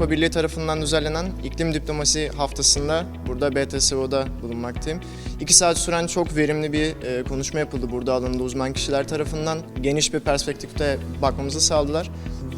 Avrupa Birliği tarafından düzenlenen İklim Diplomasi Haftası'nda burada BTSO'da bulunmaktayım. İki saat süren çok verimli bir e, konuşma yapıldı burada alanında uzman kişiler tarafından. Geniş bir perspektifte bakmamızı sağladılar.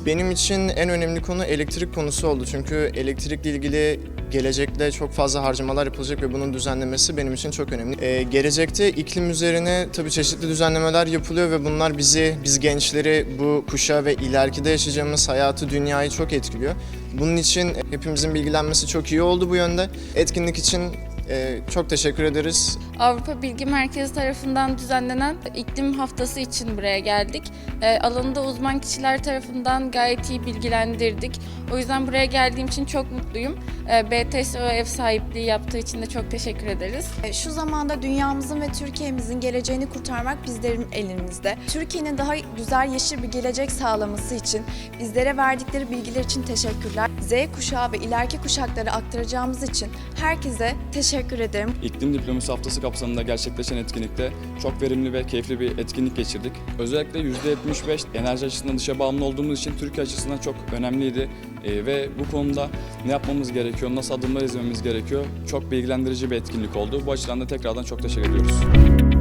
Benim için en önemli konu elektrik konusu oldu. Çünkü elektrikle ilgili gelecekte çok fazla harcamalar yapılacak ve bunun düzenlemesi benim için çok önemli. Ee, gelecekte iklim üzerine tabii çeşitli düzenlemeler yapılıyor ve bunlar bizi, biz gençleri, bu kuşağı ve ileriki de yaşayacağımız hayatı, dünyayı çok etkiliyor. Bunun için hepimizin bilgilenmesi çok iyi oldu bu yönde. Etkinlik için e, çok teşekkür ederiz. Avrupa Bilgi Merkezi tarafından düzenlenen iklim haftası için buraya geldik. E, alanında uzman kişiler tarafından gayet iyi bilgilendirdik. O yüzden buraya geldiğim için çok mutluyum. E, BTSO ev sahipliği yaptığı için de çok teşekkür ederiz. E, Şu zamanda dünyamızın ve Türkiye'mizin geleceğini kurtarmak bizlerin elimizde. Türkiye'nin daha güzel yeşil bir gelecek sağlaması için bizlere verdikleri bilgiler için teşekkürler. Z kuşağı ve ileriki kuşaklara aktaracağımız için herkese teşekkür ederim. İklim Diplomasi Haftası kapsamında gerçekleşen etkinlikte çok verimli ve keyifli bir etkinlik geçirdik. Özellikle %75 enerji açısından dışa bağımlı olduğumuz için Türkiye açısından çok önemliydi. Ee, ve bu konuda ne yapmamız gerekiyor, nasıl adımlar izlememiz gerekiyor çok bilgilendirici bir etkinlik oldu. Bu açıdan da tekrardan çok teşekkür ediyoruz.